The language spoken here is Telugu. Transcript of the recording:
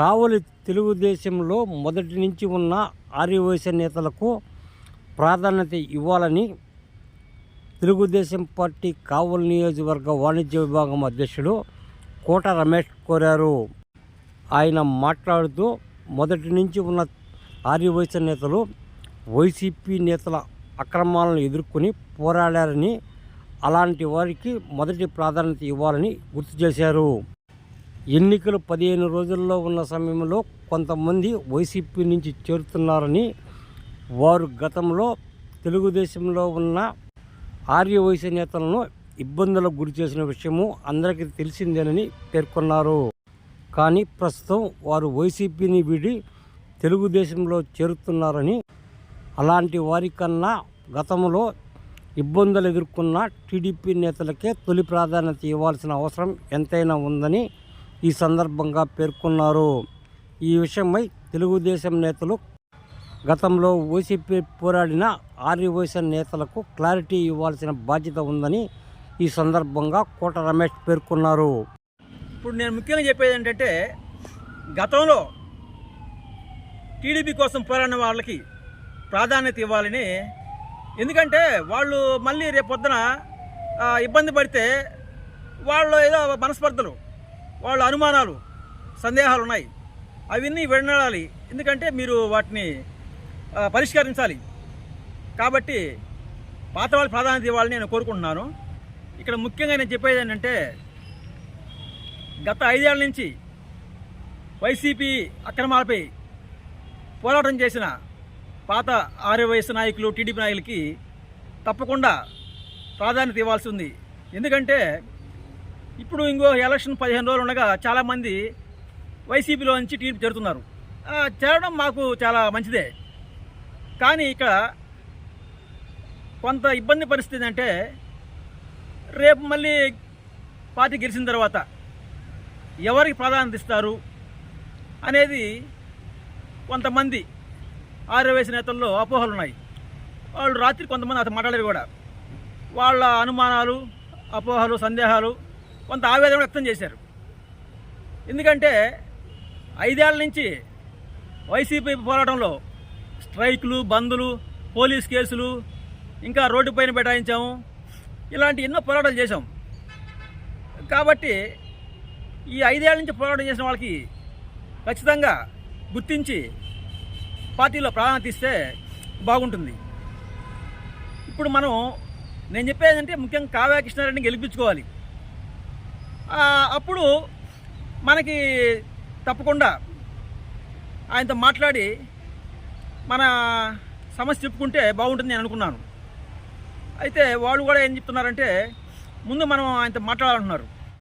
కావలి తెలుగుదేశంలో మొదటి నుంచి ఉన్న ఆర్యవైశ్య నేతలకు ప్రాధాన్యత ఇవ్వాలని తెలుగుదేశం పార్టీ కావలి నియోజకవర్గ వాణిజ్య విభాగం అధ్యక్షుడు కోట రమేష్ కోరారు. ఆయన మాట్లాడుతూ మొదటి నుంచి ఉన్న ఆర్యవైశ్య నేతలు వైసీపీ నేతల అక్రమాలను ఎదుర్కొని పోరాడారని అలాంటి వారికి మొదటి ప్రాధాన్యత ఇవ్వాలని గుర్తు చేశారు. ఎన్నికలు పదిహేను రోజుల్లో ఉన్న సమయంలో కొంతమంది వైసీపీ నుంచి చేరుతున్నారని వారు గతంలో తెలుగుదేశంలో ఉన్న ఆర్యవైశ్య నేతలను ఇబ్బందులకు గురి చేసిన విషయము అందరికీ తెలిసిందేనని పేర్కొన్నారు. కానీ ప్రస్తుతం వారు వైసీపీని వీడి తెలుగుదేశంలో చేరుతున్నారని అలాంటి వారికన్నా గతంలో ఇబ్బందులు ఎదుర్కొన్న టీడీపీ నేతలకే తొలి ప్రాధాన్యత ఇవ్వాల్సిన అవసరం ఎంతైనా ఉందని ఈ సందర్భంగా పేర్కొన్నారు. ఈ విషయమై తెలుగుదేశం నేతలు గతంలో వైసీపీ పోరాడిన ఆర్యవైశ్య నేతలకు క్లారిటీ ఇవ్వాల్సిన బాధ్యత ఉందని ఈ సందర్భంగా కోట రమేష్ పేర్కొన్నారు. ఇప్పుడు నేను ముఖ్యంగా చెప్పేది ఏంటంటే గతంలో టీడీపీ కోసం పోరాడిన వాళ్ళకి ప్రాధాన్యత ఇవ్వాలని. ఎందుకంటే వాళ్ళు మళ్ళీ రేపొద్దున ఇబ్బంది పడితే వాళ్ళు ఏదో మనస్పర్ధలు. వాళ్ళ అనుమానాలు సందేహాలు ఉన్నాయి అవన్నీ వినాలి ఎందుకంటే మీరు వాటిని పరిష్కరించాలి. కాబట్టి పాత వాళ్ళకి ప్రాధాన్యత ఇవ్వాలని నేను కోరుకుంటున్నాను. ఇక్కడ ముఖ్యంగా నేను చెప్పేది ఏంటంటే గత ఐదేళ్ళ నుంచి వైసీపీ అక్రమాలపై పోరాటం చేసిన పాత ఆర్యవైఎస్ నాయకులు టీడీపీ నాయకులకి తప్పకుండా ప్రాధాన్యత ఇవ్వాల్సి ఉంది. ఎందుకంటే ఇప్పుడు ఇంకో ఎలక్షన్ పదిహేను రోజులు ఉండగా చాలామంది వైసీపీలో నుంచి టీడీపీ చేరుతున్నారు. చేరడం మాకు చాలా మంచిదే. కానీ ఇక్కడ కొంత ఇబ్బంది పరిస్థితి అంటే రేపు మళ్ళీ పార్టీ గెలిచిన తర్వాత ఎవరికి ప్రాధాన్యత ఇస్తారు అనేది కొంతమంది ఆర్యవేశ నేతల్లో అపోహలు ఉన్నాయి. వాళ్ళు రాత్రి కొంతమంది అతను మాట్లాడేవి కూడా. వాళ్ళ అనుమానాలు అపోహలు సందేహాలు కొంత ఆవేదన వ్యక్తం చేశారు. ఎందుకంటే ఐదేళ్ళ నుంచి వైసీపీ పోరాటంలో స్ట్రైక్లు బంద్లు పోలీస్ కేసులు ఇంకా రోడ్డుపైన బైఠాయించాము ఇలాంటి ఎన్నో పోరాటాలు చేశాం. కాబట్టి ఈ ఐదేళ్ళ నుంచి పోరాటం చేసిన వాళ్ళకి ఖచ్చితంగా గుర్తించి పార్టీలో ప్రాధాన్యత ఇస్తే బాగుంటుంది. ఇప్పుడు మనం నేను చెప్పేదంటే ముఖ్యంగా కావ్య కృష్ణారెడ్డిని గెలిపించుకోవాలి. అప్పుడు మనకి తప్పకుండా ఆయనతో మాట్లాడి మన సమస్య చెప్పుకుంటే బాగుంటుంది నేను అనుకున్నాను. అయితే వాళ్ళు కూడా ఏం చెప్తున్నారంటే ముందు మనం ఆయనతో మాట్లాడాలంటున్నారు.